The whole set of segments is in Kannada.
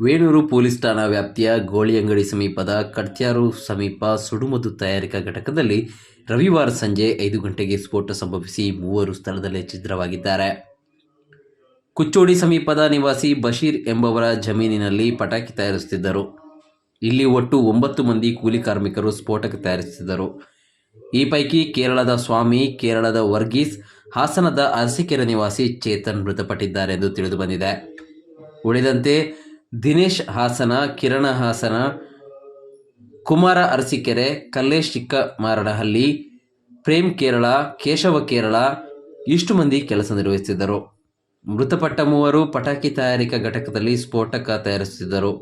ವೇಣೂರು ಪೊಲೀಸ್ ಠಾಣಾ ವ್ಯಾಪ್ತಿಯ ಗೋಳಿಯಂಗಡಿ ಸಮೀಪದ ಕಡ್ತ್ಯಾರು ಸಮೀಪ ಸುಡುಮದ್ದು ತಯಾರಿಕಾ ಘಟಕದಲ್ಲಿ ರವಿವಾರ ಸಂಜೆ ಐದು ಗಂಟೆಗೆ ಸ್ಫೋಟ ಸಂಭವಿಸಿ ಮೂವರು ಸ್ಥಳದಲ್ಲೇ ಛಿದ್ರವಾಗಿದ್ದಾರೆ. ಕುಚ್ಚೋಡಿ ಸಮೀಪದ ನಿವಾಸಿ ಬಶೀರ್ ಎಂಬವರ ಜಮೀನಿನಲ್ಲಿ ಪಟಾಕಿ ತಯಾರಿಸುತ್ತಿದ್ದರು. ಇಲ್ಲಿ ಒಟ್ಟು ಒಂಬತ್ತು ಮಂದಿ ಕೂಲಿ ಕಾರ್ಮಿಕರು ಸ್ಫೋಟಕ ತಯಾರಿಸುತ್ತಿದ್ದರು. ಈ ಪೈಕಿ ಕೇರಳದ ಸ್ವಾಮಿ, ಕೇರಳದ ವರ್ಗೀಸ್, ಹಾಸನದ ಅರಸಿಕೆರೆ ನಿವಾಸಿ ಚೇತನ್ ಮೃತಪಟ್ಟಿದ್ದಾರೆ ಎಂದು ತಿಳಿದು ಬಂದಿದೆ ಉಳಿದಂತೆ ದಿನೇಶ್ ಹಾಸನ, ಕಿರಣ ಹಾಸನ, ಕುಮಾರ ಅರಸಿಕೆರೆ, ಕಲ್ಲೇಶ್ ಚಿಕ್ಕಮಾರನಹಳ್ಳಿ, ಪ್ರೇಮ್ ಕೇರಳ, ಕೇಶವ ಕೇರಳ ಇಷ್ಟು ಮಂದಿ ಕೆಲಸ ನಿರ್ವಹಿಸಿದ್ದರು ಮೃತಪಟ್ಟ ಮೂವರು ಪಟಾಕಿ ತಯಾರಿಕಾ ಘಟಕದಲ್ಲಿ ಸ್ಫೋಟಕ ತಯಾರಿಸುತ್ತಿದ್ದರು.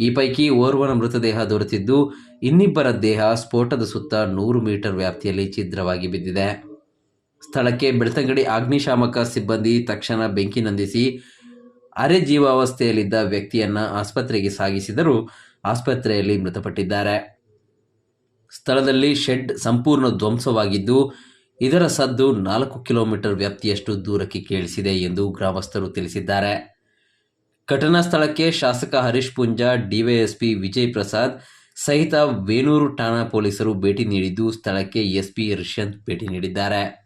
ಈ ಪೈಕಿ ಓರ್ವನ ಮೃತದೇಹ ದೊರೆತಿದ್ದು, ಇನ್ನಿಬ್ಬರ ದೇಹ ಸ್ಫೋಟದ ಸುತ್ತ ನೂರು ಮೀಟರ್ ವ್ಯಾಪ್ತಿಯಲ್ಲಿ ಛಿದ್ರವಾಗಿ ಬಿದ್ದಿದೆ. ಸ್ಥಳಕ್ಕೆ ಬೆಳ್ತಂಗಡಿ ಅಗ್ನಿಶಾಮಕ ಸಿಬ್ಬಂದಿ ತಕ್ಷಣ ಬೆಂಕಿ ನಂದಿಸಿ ಅರೆ ಜೀವಾವಸ್ಥೆಯಲ್ಲಿದ್ದ ವ್ಯಕ್ತಿಯನ್ನ ಆಸ್ಪತ್ರೆಗೆ ಸಾಗಿಸಿದರೂ ಆಸ್ಪತ್ರೆಯಲ್ಲಿ ಮೃತಪಟ್ಟಿದ್ದಾರೆ. ಸ್ಥಳದಲ್ಲಿ ಶೆಡ್ ಸಂಪೂರ್ಣ ಧ್ವಂಸವಾಗಿದ್ದು, ಇದರ ಸದ್ದು ನಾಲ್ಕು ಕಿಲೋಮೀಟರ್ ವ್ಯಾಪ್ತಿಯಷ್ಟು ದೂರಕ್ಕೆ ಕೇಳಿಸಿದೆ ಎಂದು ಗ್ರಾಮಸ್ಥರು ತಿಳಿಸಿದ್ದಾರೆ. ಘಟನಾ ಸ್ಥಳಕ್ಕೆ ಶಾಸಕ ಹರೀಶ್ ಪುಂಜಾ ಡಿವೈಎಸ್ಪಿ ವಿಜಯ್ ಪ್ರಸಾದ್ ಸಹಿತ ವೇಣೂರು ಠಾಣಾ ಪೊಲೀಸರು ಭೇಟಿ ನೀಡಿದ್ದು, ಸ್ಥಳಕ್ಕೆ ಎಸ್ಪಿ ರಿಷಂತ್ ಭೇಟಿ ನೀಡಿದ್ದಾರೆ.